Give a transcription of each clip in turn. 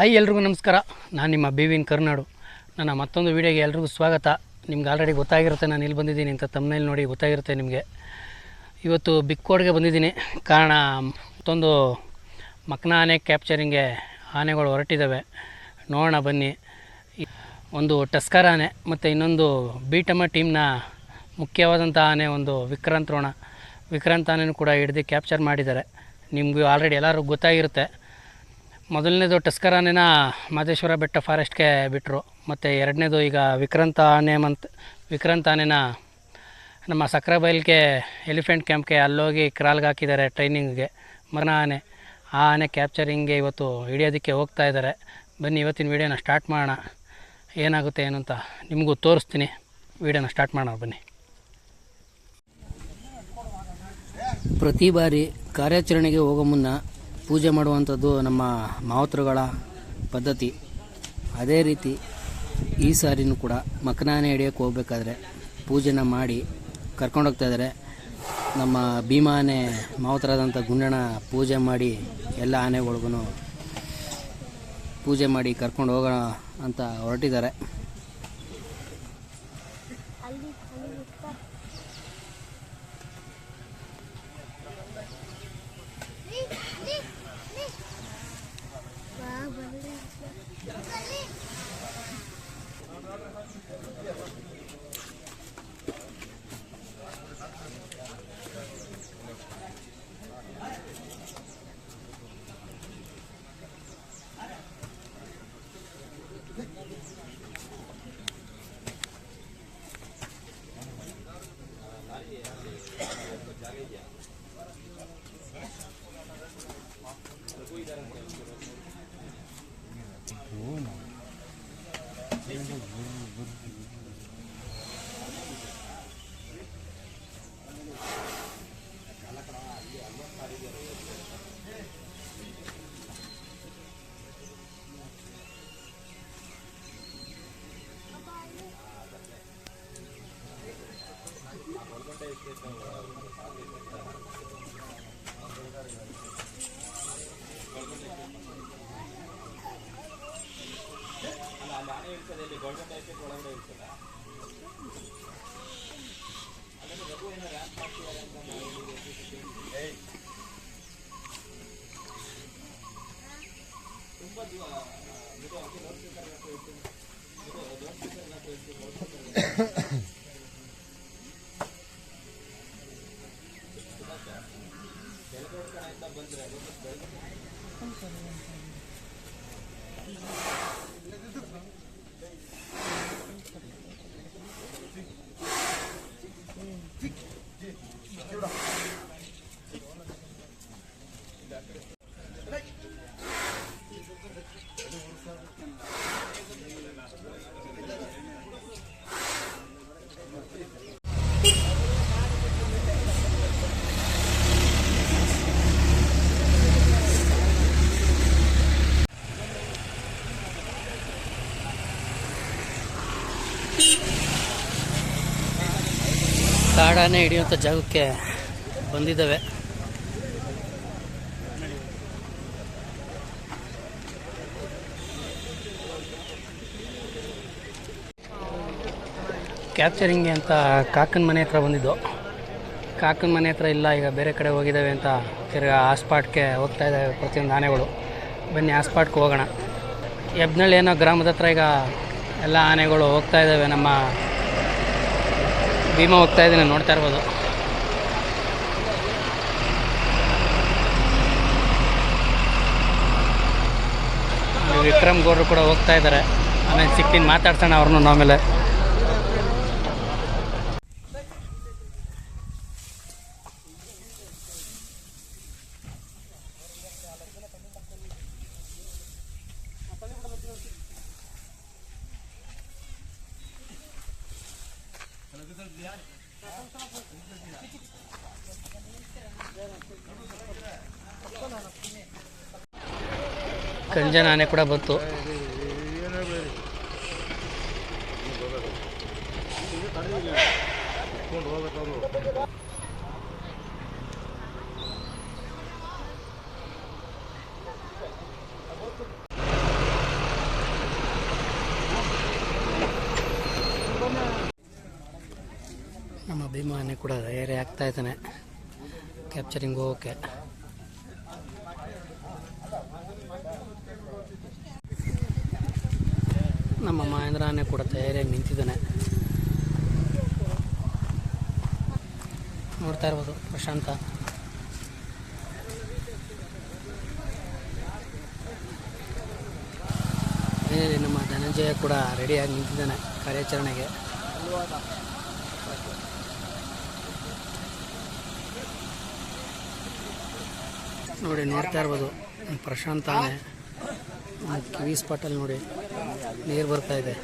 Hi ಎಲ್ರಿಗೂ ನಮಸ್ಕಾರ. ನಾನು ನಿಮ್ಮ ಬಿ ವಿನ್ ಕರ್ನಾಡು. ನನ್ನ ಮತ್ತೊಂದು ವೀಡಿಯೋಗೆ ಎಲ್ರಿಗೂ ಸ್ವಾಗತ. ನಿಮ್ಗೆ ಆಲ್ರೆಡಿ ಗೊತ್ತಾಗಿರುತ್ತೆ, ನಾನು ಇಲ್ಲಿ ಬಂದಿದ್ದೀನಿ ಅಂತ ತಮ್ಮನೇಲಿ ನೋಡಿ ಗೊತ್ತಾಗಿರುತ್ತೆ ನಿಮಗೆ. ಇವತ್ತು ಬಿಕ್ಕೋಡ್ಗೆ ಬಂದಿದ್ದೀನಿ. ಕಾರಣ, ಮತ್ತೊಂದು ಮಕ್ನ ಆನೆ ಕ್ಯಾಪ್ಚರಿಂಗ್ಗೆ ಆನೆಗಳು ಹೊರಟಿದ್ದಾವೆ ನೋಡೋಣ ಬನ್ನಿ. ಒಂದು ಟಸ್ಕರ್ ಆನೆ, ಮತ್ತು ಇನ್ನೊಂದು ಬೀಟಮ್ಮ ಟೀಮ್ನ ಮುಖ್ಯವಾದಂಥ ಆನೆ ಒಂದು ವಿಕ್ರಾಂತ್ ರೋಣ. ವಿಕ್ರಾಂತ್ ಆನೆನೂ ಕೂಡ ಹಿಡ್ದು ಕ್ಯಾಪ್ಚರ್ ಮಾಡಿದ್ದಾರೆ. ನಿಮಗೂ ಆಲ್ರೆಡಿ ಎಲ್ಲರಿಗೂ ಗೊತ್ತಾಗಿರುತ್ತೆ. ಮೊದಲನೇದು ಟಸ್ಕರ ಆನೆನ ಮಾದೇಶ್ವರ ಬೆಟ್ಟ ಫಾರೆಸ್ಟ್ಗೆ ಬಿಟ್ಟರು ಮತ್ತು ಎರಡನೇದು ಈಗ ವಿಕ್ರಂತ ಆನೆ ಮಂತ್, ವಿಕ್ರಂತ ಆನೆನ ನಮ್ಮ ಸಕ್ರೆಬೈಲ್ಗೆ ಎಲಿಫೆಂಟ್ ಕ್ಯಾಂಪ್ಗೆ ಅಲ್ಲೋಗಿ ಕ್ರಾಲ್ಗೆ ಹಾಕಿದ್ದಾರೆ ಟ್ರೈನಿಂಗ್ಗೆ. ಮರಣ ಆನೆ. ಆ ಆನೆ ಕ್ಯಾಪ್ಚರಿಂಗ್ಗೆ ಇವತ್ತು ಹಿಡಿಯೋದಕ್ಕೆ ಹೋಗ್ತಾ ಇದ್ದಾರೆ. ಬನ್ನಿ, ಇವತ್ತಿನ ವೀಡಿಯೋನ ಸ್ಟಾರ್ಟ್ ಮಾಡೋಣ. ಏನಾಗುತ್ತೆ ಏನು ಅಂತ ನಿಮಗೂ ತೋರಿಸ್ತೀನಿ. ವೀಡಿಯೋನ ಸ್ಟಾರ್ಟ್ ಮಾಡೋಣ, ಬನ್ನಿ. ಪ್ರತಿ ಬಾರಿ ಕಾರ್ಯಾಚರಣೆಗೆ ಹೋಗೋ ಮುನ್ನ ಪೂಜೆ ಮಾಡುವಂಥದ್ದು ನಮ್ಮ ಮಾವತೃಗಳ ಪದ್ಧತಿ. ಅದೇ ರೀತಿ ಈ ಸಾರಿನೂ ಕೂಡ ಮಕನಾನೆ ಹಿಡಿಯೋಕ್ಕೆ ಹೋಗ್ಬೇಕಾದ್ರೆ ಪೂಜೆನ ಮಾಡಿ ಕರ್ಕೊಂಡೋಗ್ತಾ ಇದ್ದಾರೆ ನಮ್ಮ ಭೀಮಾನೆ ಮಾವತರಾದಂಥ ಗುಂಡಣ್ಣ ಪೂಜೆ ಮಾಡಿ ಎಲ್ಲ ಆನೆಗಳಿಗೂ ಪೂಜೆ ಮಾಡಿ ಕರ್ಕೊಂಡು ಹೋಗೋಣ ಅಂತ ಹೊರಟಿದ್ದಾರೆ. Thank you. ಕಾಡಾನೆ ಹಿಡಿಯುವಂಥ ಜಾಗಕ್ಕೆ ಬಂದಿದ್ದಾವೆ. ಕ್ಯಾಪ್ಚರಿಂಗ್ ಅಂತ ಕಾಕನ ಮನೆ ಹತ್ರ ಬಂದಿದ್ದು. ಕಾಕನ ಮನೆ ಹತ್ರ ಇಲ್ಲ, ಈಗ ಬೇರೆ ಕಡೆ ಹೋಗಿದ್ದಾವೆ ಅಂತ ತಿರ್ಗಾ ಆ ಸ್ಪಾಟ್ಗೆ ಹೋಗ್ತಾ ಇದ್ದಾವೆ ಪ್ರತಿಯೊಂದು ಆನೆಗಳು. ಬನ್ನಿ, ಆ ಸ್ಪಾಟ್ಗೆ ಹೋಗೋಣ. ಎಬ್ನಳ್ಳಿ ಏನೋ ಗ್ರಾಮದ ಹತ್ರ ಈಗ ಎಲ್ಲ ಆನೆಗಳು ಹೋಗ್ತಾ ಇದ್ದಾವೆ ನಮ್ಮ ಭೀಮಾ ಹೋಗ್ತಾ ಇದ್ದೀನಿ ನೋಡ್ತಾ ಇರ್ಬೋದು. ವಿಕ್ರಮ್ ಗೌಡ್ರು ಕೂಡ ಹೋಗ್ತಾ ಇದ್ದಾರೆ ಆಮೇಲೆ ಸಿಕ್ತೀನಿ ಮಾತಾಡ್ಸೋಣ ಅವ್ರನ್ನೂ ಆಮೇಲೆ ಕಂಜನ ಆನೆ ಕೂಡ ಬಂತು. ಆನೆ ಕೂಡ ಆಗ್ತಾ ಇದ್ದಾನೆ. ಕ್ಯಾಪ್ಚರಿಂಗ್ ಓಕೆ ನಮ್ಮ ಮಹೇಂದ್ರನೇ ಕೂಡ ತಯಾರಿಯಾಗಿ ನಿಂತಿದ್ದಾನೆ. ನೋಡ್ತಾ ಇರ್ಬೋದು, ಪ್ರಶಾಂತ. ನಮ್ಮ ಧನಂಜಯ ಕೂಡ ರೆಡಿಯಾಗಿ ನಿಂತಿದ್ದಾನೆ ಕಾರ್ಯಾಚರಣೆಗೆ. ನೋಡಿ, ನೋಡ್ತಾ ಇರ್ಬೋದು. ಪ್ರಶಾಂತ ಆನೆ ಕಿವಿ ಸ್ಪಾಟಲ್ಲಿ ನೋಡಿ, ನೀರು ಬರ್ತಾ ಇದೆ.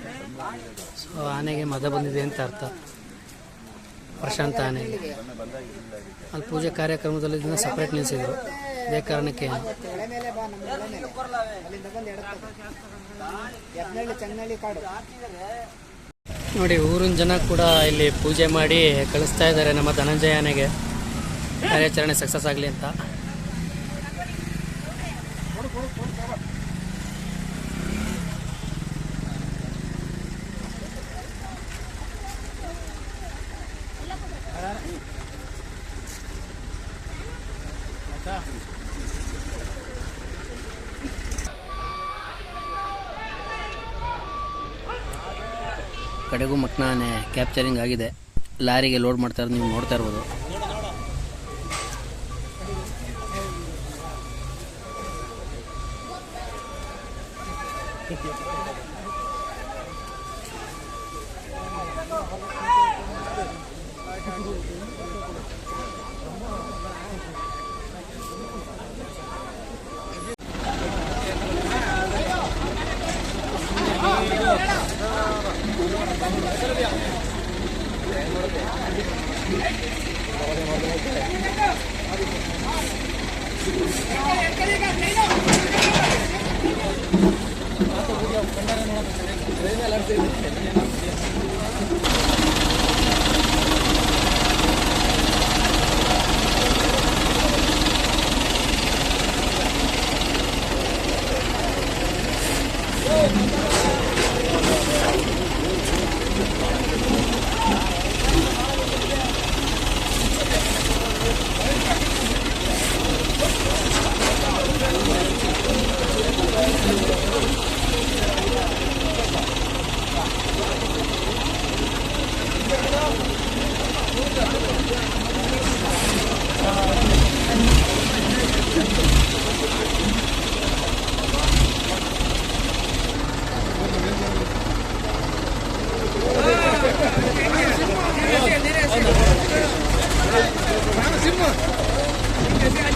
ಸೊ ಆನೆಗೆ ಮದ ಬಂದಿದೆ ಅಂತ ಅರ್ಥ. ಪ್ರಶಾಂತ ಆನೆ. ಅಲ್ಲಿ ಪೂಜೆ ಕಾರ್ಯಕ್ರಮದಲ್ಲಿ ಇದನ್ನ ಸಪ್ರೇಟ್ ನಿಲ್ಲಿಸಿದ್ರು ಇದೇ ಕಾರಣಕ್ಕೆ. ನೋಡಿ, ಊರಿನ ಜನ ಕೂಡ ಇಲ್ಲಿ ಪೂಜೆ ಮಾಡಿ ಕಳಿಸ್ತಾ ಇದ್ದಾರೆ ನಮ್ಮ ಧನಂಜಯ ಆನೆಗೆ. ಕಾರ್ಯಾಚರಣೆ ಸಕ್ಸಸ್ ಆಗಲಿ ಅಂತ. ಕಡೆಗೂ ಮಕ್ನಾನೆ ಕ್ಯಾಪ್ಚರಿಂಗ್ ಆಗಿದೆ. ಲಾರಿಗೆ ಲೋಡ್ ಮಾಡ್ತಾ ಇರೋದು ನೀವು ನೋಡ್ತಾ ಇರ್ಬೋದು. कैसे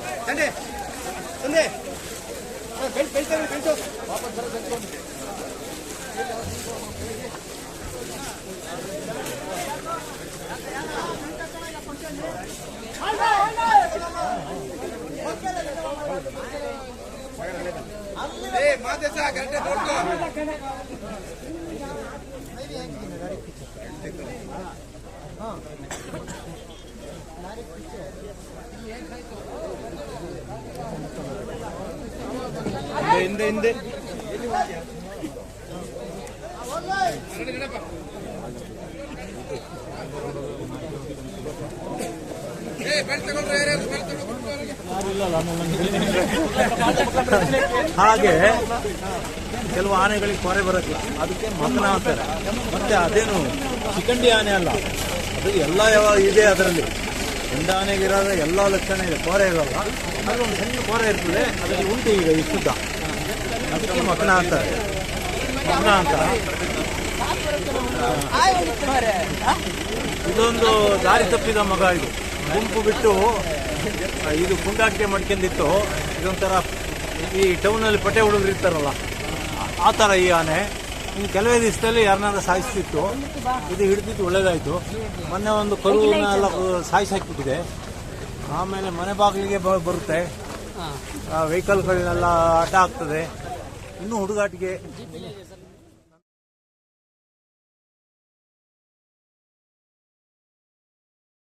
ತಂದೆ. ತಂದೆ. Belt belt belt belt Madesha ಗಂಟೆ ಕೊಟ್ಟು ಹಿಂದೆ ಹಾಗೆ ಕೆಲವು ಆನೆಗಳಿಗೆ ಕೊರೆ ಬರಲ್ಲ ಅದಕ್ಕೆ ಮಗನ ಅಂತಾರೆ ಮತ್ತೆ ಅದೇನು ಚಿಕಂಡಿ ಆನೆ ಅಲ್ಲ. ಅದು ಎಲ್ಲ ಯಾವ ಇದೆ ಅದರಲ್ಲಿ. ಗಂಡ ಆನೆಗಿರೋದ್ರೆ ಎಲ್ಲ ಲಕ್ಷಣ ಇದೆ. ಕೋರೆ ಇರಲ್ಲ. ಅದು ಒಂದು ಸಣ್ಣ ಕೋರೆ ಇರ್ತದೆ. ಅದರಲ್ಲಿ ಉಂಟು ಈಗ ಇಷ್ಟುದ್ದ ಅದಕ್ಕೆ ಮಕನ ಅಂತ. ಮಕನ ಅಂತ. ಇದೊಂದು ದಾರಿ ತಪ್ಪಿದ ಮಗ ಇದು. ಗುಂಪು ಬಿಟ್ಟು ಇದು ಪುಂಡಾಟಿಕೆ ಮಾಡ್ಕೊಂಡಿತ್ತು. ಇದೊಂಥರ ಈ ಟೌನಲ್ಲಿ ಪಟೆ ಹುಡುಗರು ಇರ್ತಾರಲ್ಲ ಆ- ಥರ ಈ ಆನೆ. ಇನ್ನು ಕೆಲವೇ ದಿವಸದಲ್ಲಿ ಯಾರನ್ನ ಸಾಯಿಸ್ತಿತ್ತು. ಇದು ಹಿಡಿದಿತ್ತು ಒಳ್ಳೇದಾಯಿತು. ಮೊನ್ನೆ ಒಂದು ಕರುವನ್ನ ಎಲ್ಲ ಸಾಯಿಸಿ ಹಾಕಿಬಿಟ್ಟಿದೆ. ಆಮೇಲೆ ಮನೆ ಬಾಗಿಲಿಗೆ ಬರುತ್ತೆ. ವೆಹಿಕಲ್ಗಳನ್ನೆಲ್ಲ ಅಡ್ಡ ಆಗ್ತದೆ. ಇನ್ನೂ ಹುಡುಗಾಟಿಗೆ